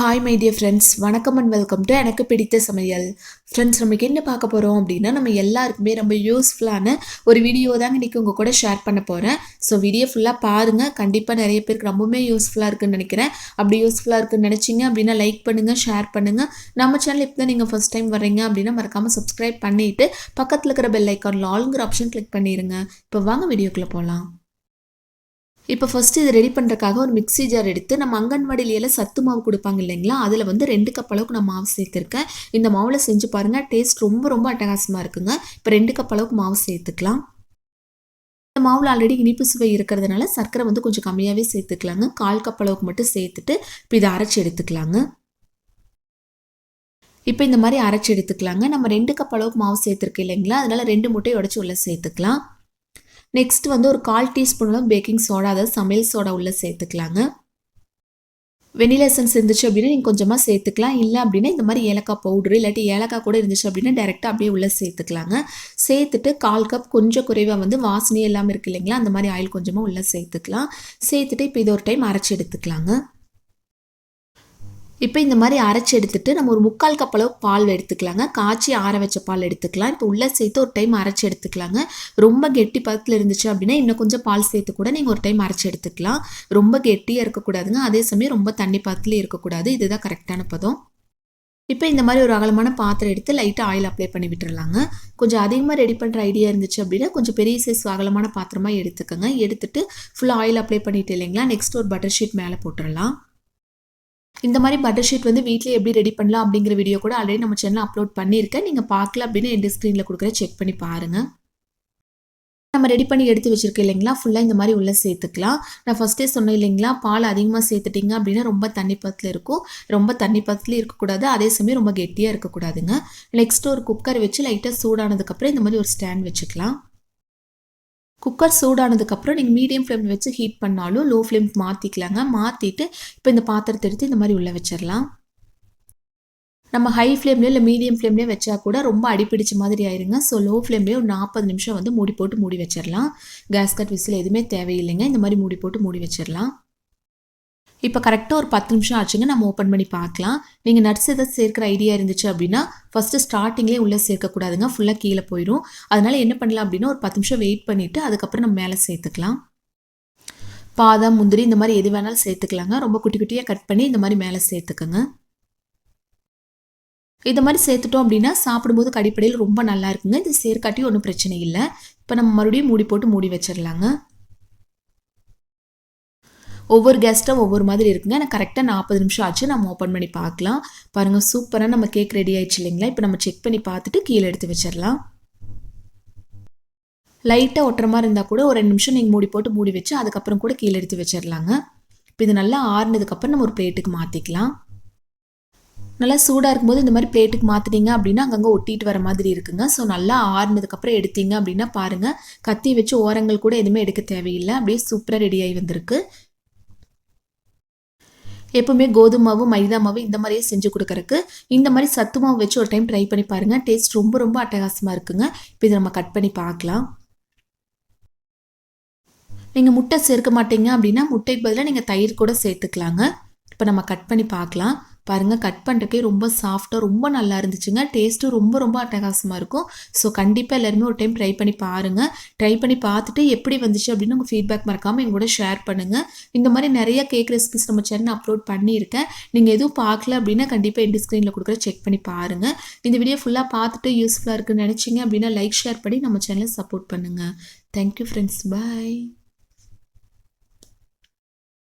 Hi my dear friends வணக்கம் and welcome to எனக்கு பிடித்த சமையல். ஃப்ரெண்ட்ஸ் நமக்கு என்ன பார்க்க போகிறோம் அப்படின்னா நம்ம எல்லாருக்குமே ரொம்ப யூஸ்ஃபுல்லான ஒரு வீடியோ தாங்க இன்றைக்கி உங்கள் கூட ஷேர் பண்ண போகிறேன் ஸோ வீடியோ ஃபுல்லாக பாருங்கள் கண்டிப்பாக நிறைய பேருக்கு ரொம்பவுமே யூஸ்ஃபுல்லாக இருக்குன்னு நினைக்கிறேன். அப்படி யூஸ்ஃபுல்லாக இருக்குன்னு நினச்சிங்க அப்படின்னா லைக் பண்ணுங்கள் ஷேர் பண்ணுங்கள் நம்ம சேனல் இப்போ தான் நீங்கள் ஃபஸ்ட் டைம் வர்றீங்க அப்படின்னா மறக்காமல் சப்ஸ்கிரைப் பண்ணிவிட்டு பக்கத்தில் இருக்கிற பெல் ஐக்கான் ஆளுங்கிற ஆப்ஷன் கிளிக் பண்ணிடுங்க இப்போ வாங்க வீடியோக்குள்ளே போகலாம் இப்போ ஃபஸ்ட்டு இது ரெடி பண்ணுறக்காக ஒரு மிக்ஸி ஜார் எடுத்து நம்ம அங்கன்வாடியில சத்து மாவு கொடுப்பாங்க இல்லைங்களா? அதில் வந்து ரெண்டு கப் அளவுக்கு நான் மாவு சேர்த்துருக்கேன். இந்த மாவில் செஞ்சு பாருங்கள் டேஸ்ட் ரொம்ப ரொம்ப அட்டகாசமாக இருக்குங்க. இப்போ ரெண்டு கப் அளவுக்கு மாவு சேர்த்துக்கலாம். இந்த மாவில் ஆல்ரெடி இனிப்பு சுவை இருக்கிறதுனால சர்க்கரை வந்து கொஞ்சம் கம்மியாகவே சேர்த்துக்கலாங்க. கால் கப் அளவுக்கு மட்டும் சேர்த்துட்டு இப்போ இதை அரைச்சி எடுத்துக்கலாங்க. இப்போ இந்த மாதிரி அரைச்சி எடுத்துக்கலாங்க. நம்ம ரெண்டு கப் அளவுக்கு மாவு சேர்த்துருக்கு இல்லைங்களா? அதனால ரெண்டு முட்டையை உடச்சி உள்ள சேர்த்துக்கலாம். நெக்ஸ்ட் வந்து ஒரு கால் டீஸ்பூன் அளவு பேக்கிங் சோடா அதாவது சமையல் சோடா உள்ளே சேர்த்துக்கலாங்க. வெனிலா எசன்ஸ் இருந்துச்சு அப்படின்னா நீங்கள் கொஞ்சமாக சேர்த்துக்கலாம். இல்லை அப்படின்னா இந்த மாதிரி ஏலக்காய் பவுடரு இல்லாட்டி ஏலக்காய் கூட இருந்துச்சு அப்படின்னா டேரெக்டாக அப்படியே உள்ளே சேர்த்துக்கலாங்க. சேர்த்துட்டு கால் கப் கொஞ்சம் குறைவாக வந்து வாசனையே எல்லாமே இருக்கு இல்லைங்களா? அந்த மாதிரி ஆயில் கொஞ்சமாக உள்ளே சேர்த்துக்கலாம். சேர்த்துட்டு இப்போ இது ஒரு டைம் அரைச்சி எடுத்துக்கலாங்க. இப்போ இந்த மாதிரி அரைச்சி எடுத்துட்டு நம்ம ஒரு முக்கால் கப் அளவு பால் எடுத்துக்கலாங்க. காய்ச்சி ஆற வச்ச பால் எடுத்துக்கலாம். இப்போ உள்ளே சேர்த்து ஒரு டைம் அரைச்சி எடுத்துக்கலாங்க. ரொம்ப கெட்டி பதத்தில் இருந்துச்சு அப்படின்னா இன்னும் கொஞ்சம் பால் சேர்த்து கூட நீங்கள் ஒரு டைம் அரைச்சி எடுத்துக்கலாம். ரொம்ப கெட்டியாக இருக்கக்கூடாதுங்க அதே சமயம் ரொம்ப தண்ணி பதத்துலேயும் இருக்கக்கூடாது இதுதான் கரெக்டான பதம். இப்போ இந்த மாதிரி ஒரு அகலமான பாத்திரம் எடுத்து லைட்டாக ஆயில் அப்ளை பண்ணி விட்டுறலாங்க. கொஞ்சம் அதிகமாக ரெடி பண்ணுற ஐடியா இருந்துச்சு அப்படின்னா கொஞ்சம் பெரிய சைஸ் அகலமான பாத்திரமாக எடுத்துக்கோங்க. எடுத்துட்டு ஃபுல்லாக ஆயில் அப்ளை பண்ணிட்டு இல்லைங்களா? நெக்ஸ்ட் ஒரு பட்டர் ஷீட் மேலே போட்டுடலாம் இந்த மாதிரி பட்டர் ஷீட் வந்து வீட்டிலே எப்படி ரெடி பண்ணலாம் அப்படிங்கிற வீடியோ கூட ஆல்ரெடி நம்ம சேனலில் அப்லோட் பண்ணியிருக்கேன். நீங்கள் பார்க்கல அப்படின்னு எந்த ஸ்க்ரீனில் கொடுக்குற செக் பண்ணி பாருங்கள் நம்ம ரெடி பண்ணி எடுத்து வச்சுருக்கோம் இல்லைங்களா? ஃபுல்லாக இந்த மாதிரி உள்ளே சேர்த்துக்கலாம். நான் ஃபஸ்ட்டே சொன்னேன் இல்லைங்களா? பால் அதிகமாக சேர்த்துட்டிங்க அப்படின்னா ரொம்ப தண்ணி பத்தில் இருக்கும். ரொம்ப தண்ணி பத்தில் இருக்கக்கூடாது. அதே சமயம் ரொம்ப கெட்டியாக இருக்கக்கூடாதுங்க. நெக்ஸ்ட் ஒரு குக்கர் வச்சு லைட்டாக சூடானதுக்கப்புறம் இந்த மாதிரி ஒரு ஸ்டாண்ட் வச்சுக்கலாம். குக்கர் சூடானதுக்கப்புறம் நீங்கள் மீடியம் ஃப்ளேமில் வச்சு ஹீட் பண்ணாலும் லோ ஃப்ளேம் மாற்றிக்கலாங்க மாற்றிட்டு இப்போ இந்த பாத்திரத்தை எடுத்து இந்த மாதிரி உள்ளே வச்சிடலாம். நம்ம ஹை ஃப்ளேம்லேயோ இல்லை மீடியம் ஃப்ளேம்லேயோ வச்சா கூட ரொம்ப அடிப்பிடிச்ச மாதிரி ஆயிருங்க. ஸோ லோ ஃப்ளேம்லேயே ஒரு நாற்பது நிமிஷம் வந்து மூடி போட்டு மூடி வச்சிடலாம். கேஸ் கட் விசில் எதுவுமே தேவையில்லைங்க. இந்த மாதிரி மூடி போட்டு மூடி வச்சிடலாம். இப்போ கரெக்டாக ஒரு பத்து நிமிஷம் ஆச்சுங்க நம்ம ஓப்பன் பண்ணி பார்க்கலாம். நீங்கள் நட்ஸ் எதாவது சேர்க்குற ஐடியா இருந்துச்சு அப்படின்னா ஃபஸ்ட்டு ஸ்டார்டிங்லேயே உள்ளே சேர்க்கக்கூடாதுங்க ஃபுல்லாக கீழே போயிடும் அதனால் என்ன பண்ணலாம் அப்படின்னா ஒரு பத்து நிமிஷம் வெயிட் பண்ணிவிட்டு அதுக்கப்புறம் நம்ம மேலே சேர்த்துக்கலாம். பாதாம் முந்திரி இந்த மாதிரி எது வேணாலும் சேர்த்துக்கலாங்க. ரொம்ப குட்டி குட்டியாக கட் பண்ணி இந்த மாதிரி மேலே சேர்த்துக்கோங்க. இந்த மாதிரி சேர்த்துட்டோம் அப்படின்னா சாப்பிடும்போது கடிப்படையில் ரொம்ப நல்லா இருக்குங்க. இது சேர்க்காட்டி ஒன்றும் பிரச்சனை இல்லை. இப்போ நம்ம மறுபடியும் மூடி போட்டு மூடி வச்சிடலாங்க ஒவ்வொரு கெஸ்ட்டும் ஒவ்வொரு மாதிரி இருக்குங்க. எனக்கு கரெக்டாக நாற்பது நிமிஷம் ஆச்சு. நம்ம ஓப்பன் பண்ணி பார்க்கலாம். பாருங்கள் சூப்பராக நம்ம கேக் ரெடி ஆயிடுச்சு இல்லைங்களா? இப்போ நம்ம செக் பண்ணி பார்த்துட்டு கீழே எடுத்து வச்சிடலாம். லைட்டாக ஒட்டுற மாதிரி இருந்தால் கூட ஒரு ரெண்டு நிமிஷம் நீங்கள் மூடி போட்டு மூடி வச்சு அதுக்கப்புறம் கூட கீழே எடுத்து வச்சிடலாங்க. இப்போ இது நல்லா ஆறுனதுக்கப்புறம் நம்ம ஒரு பிளேட்டுக்கு மாற்றிக்கலாம் நல்லா சூடாக இருக்கும்போது இந்த மாதிரி பிளேட்டுக்கு மாற்றிட்டீங்க அப்படின்னா அங்கங்கே ஒட்டிட்டு வர மாதிரி இருக்குங்க. ஸோ நல்லா ஆறுனதுக்கப்புறம் எடுத்தீங்க அப்படின்னா பாருங்கள் கத்தி வச்சு ஓரங்கள் கூட எதுவுமே எடுக்க தேவையில்லை. அப்படியே சூப்பராக ரெடி ஆகி வந்திருக்கு. எப்பவுமே கோதுமை மாவு மைதா மாவு இந்த மாதிரியே செஞ்சு கொடுக்குறக்கு இந்த மாதிரி சத்து மாவு வச்சு ஒரு டைம் ட்ரை பண்ணி பாருங்கள் டேஸ்ட் ரொம்ப ரொம்ப அட்டகாசமாக இருக்குங்க. இப்போ இதை நம்ம கட் பண்ணி பார்க்கலாம். நீங்கள் முட்டை சேர்க்க மாட்டீங்க அப்படின்னா முட்டைக்கு பதிலாக நீங்கள் தயிர் கூட சேர்த்துக்கலாங்க. இப்போ நம்ம கட் பண்ணி பார்க்கலாம். பாருங்கள் கட் பண்ணுறக்கே ரொம்ப சாஃப்டாக ரொம்ப நல்லா இருந்துச்சுங்க. டேஸ்ட்டும் ரொம்ப ரொம்ப அட்டகாசமாக இருக்கும். ஸோ கண்டிப்பாக எல்லாருமே ஒரு டைம் ட்ரை பண்ணி பாருங்கள் ட்ரை பண்ணி பார்த்துட்டு எப்படி வந்துச்சு அப்படின்னு உங்கள் ஃபீட்பேக் மறக்காமல் எங்கூட ஷேர் பண்ணுங்கள் இந்த மாதிரி நிறைய கேக் ரெசிபிஸ் நம்ம சேனல் அப்லோட் பண்ணியிருக்கேன். நீங்கள் எதுவும் பார்க்கல அப்படின்னா கண்டிப்பாக எண்டு ஸ்க்ரீனில் கொடுக்குற செக் பண்ணி பாருங்கள் இந்த வீடியோ ஃபுல்லாக பார்த்துட்டு யூஸ்ஃபுல்லாக இருக்குன்னு நினச்சிங்க அப்படின்னா லைக் ஷேர் பண்ணி நம்ம சேனலை சப்போர்ட் பண்ணுங்கள் தேங்க்யூ ஃப்ரெண்ட்ஸ் பாய்